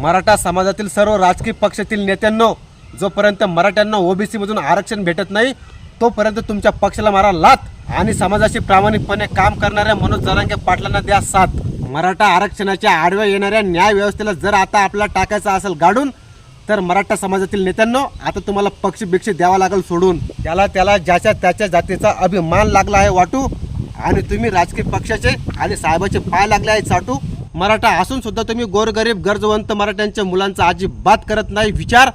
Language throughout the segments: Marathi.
मराठा समाजातील सर्व राजकीय पक्षातील नेत्यांनो जोपर्यंत मराठ्यांना ओबीसीमधून आरक्षण भेटत नाही तोपर्यंत तुमच्या पक्षाला मारा लात आणि समाजाशी प्रामाणिकपणे काम करणाऱ्या मनोज जरांगे पाटलांना द्या साथ. मराठा आरक्षणाच्या आडव्या येणाऱ्या न्याय व्यवस्थेला जर आता आपल्याला टाकायचं असेल गाडून तर मराठा समाजातील नेत्यांनो आता तुम्हाला पक्ष भिक्ष द्यावा लागेल सोडून. त्याला त्याला ज्याच्या त्याच्या जातीचा अभिमान लागला आहे वाटू आणि तुम्ही राजकीय पक्षाचे आणि साहेबाचे पाय लागले आहेत चाटू. मराठा असून सुद्धा तुम्ही गोरगरीब गरजवंत मराठ्यांच्या मुलांचा अजिबात करत नाही. विचार.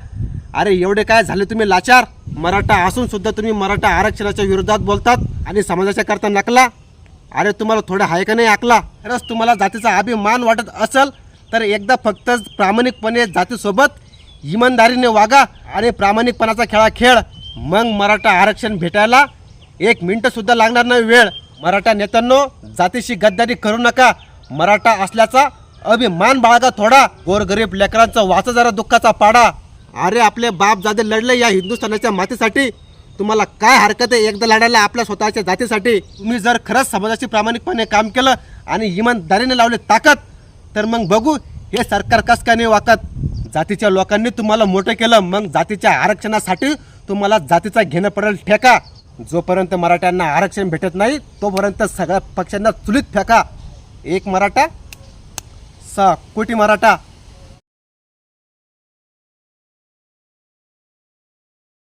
अरे एवढे काय झाले तुम्ही? लाचार. मराठा असून सुद्धा तुम्ही मराठा आरक्षणाच्या विरोधात बोलतात आणि समाजाच्या करता नकला. अरे तुम्हाला थोडं आहे का नाही आकला? अरेच तुम्हाला जातीचा अभिमान वाटत असेल तर एकदा फक्त प्रामाणिकपणे जातीसोबत इमानदारीने वागा आणि प्रामाणिकपणाचा खेळा खेळ. मग मराठा आरक्षण भेटायला एक मिनटंसुद्धा लागणार नाही वेळ. मराठा नेत्यांनो जातीशी गद्दारी करू नका. मराठा असल्याचा अभिमान बाळगा थोडा. गोरगरीब लेकरांचा वाचा जरा दुःखाचा पाडा. अरे आपले बाप जादे लढले या हिंदुस्थानाच्या मातीसाठी. तुम्हाला काय हरकत आहे एकदा लढायला आपल्या स्वतःच्या जातीसाठी? तुम्ही जर खरंच समाजाशी प्रामाणिकपणे काम केलं आणि इमानदारीने लावले ताकद तर मग बघू हे सरकार कस काय नाही वाकत. जातीच्या लोकांनी तुम्हाला मोठं केलं मग जातीच्या आरक्षणासाठी तुम्हाला जातीचा घेणं पडेल ठेका. जोपर्यंत मराठ्यांना आरक्षण भेटत नाही तोपर्यंत सगळ्या पक्षांना चुलीत फेका. एक मराठा सहा कोटी मराठा.